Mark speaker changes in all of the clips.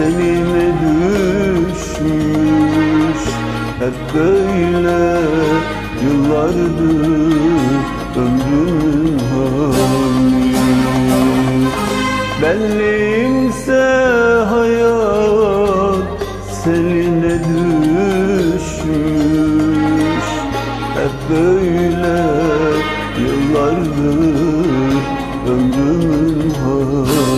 Speaker 1: seninle düşmüş. Hep böyle yıllardır ömrümün hali. Benimse hayat seninle düşmüş. Hep böyle yıllardır ömrümün hali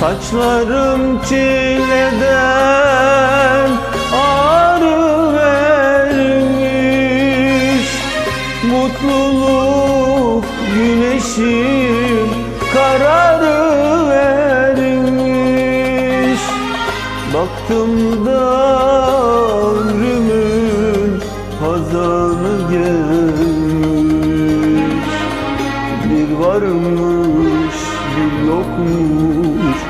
Speaker 1: Saçlarım çileden ağrı vermiş Mutluluk güneşim kararı vermiş Baktım da ömrümün hazanı gelmiş. Bir varmış bir yokmuş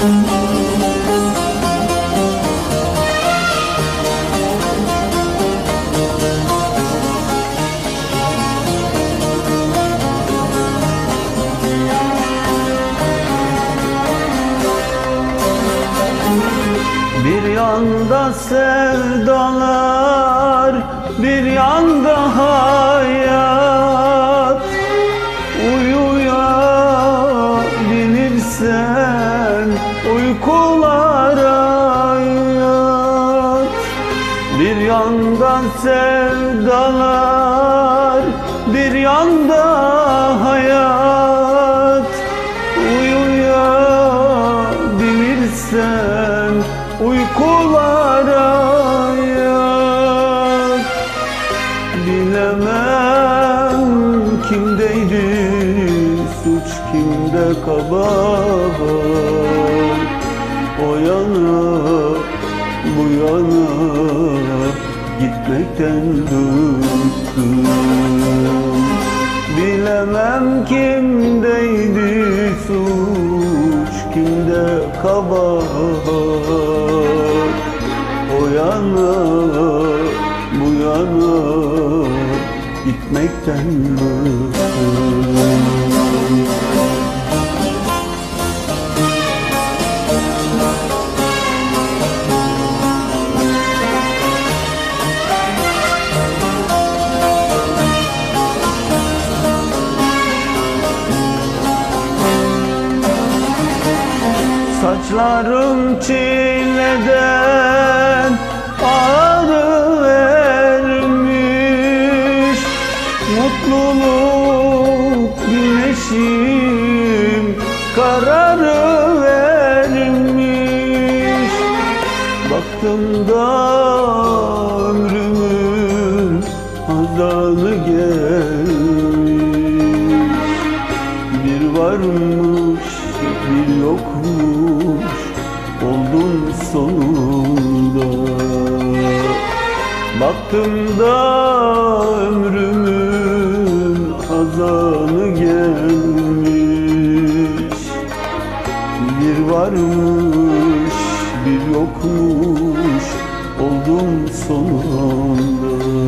Speaker 1: Bir yanda sevdalar, bir yanda hayat Bir yanda sevdalar, bir yanda hayat. Uyuyabilirsen uykulara yat. Bilemem kimdeydi suç kimde kabahat O yana bu yana gitmekten bıktım. Bilemem kimdeydi suç kimde kabahat O yana bu yana gitmekten bıktım Saçlarım çileden ağrı vermiş Mutluluk güneşim kararı vermiş Baktım da ömrümün hazanı gelmiş. Bir varmış bir yokuş oldun sonunda. Baktım da ömrümün hazanı gelmiş. Bir varmış bir yokmuş oldum sonunda.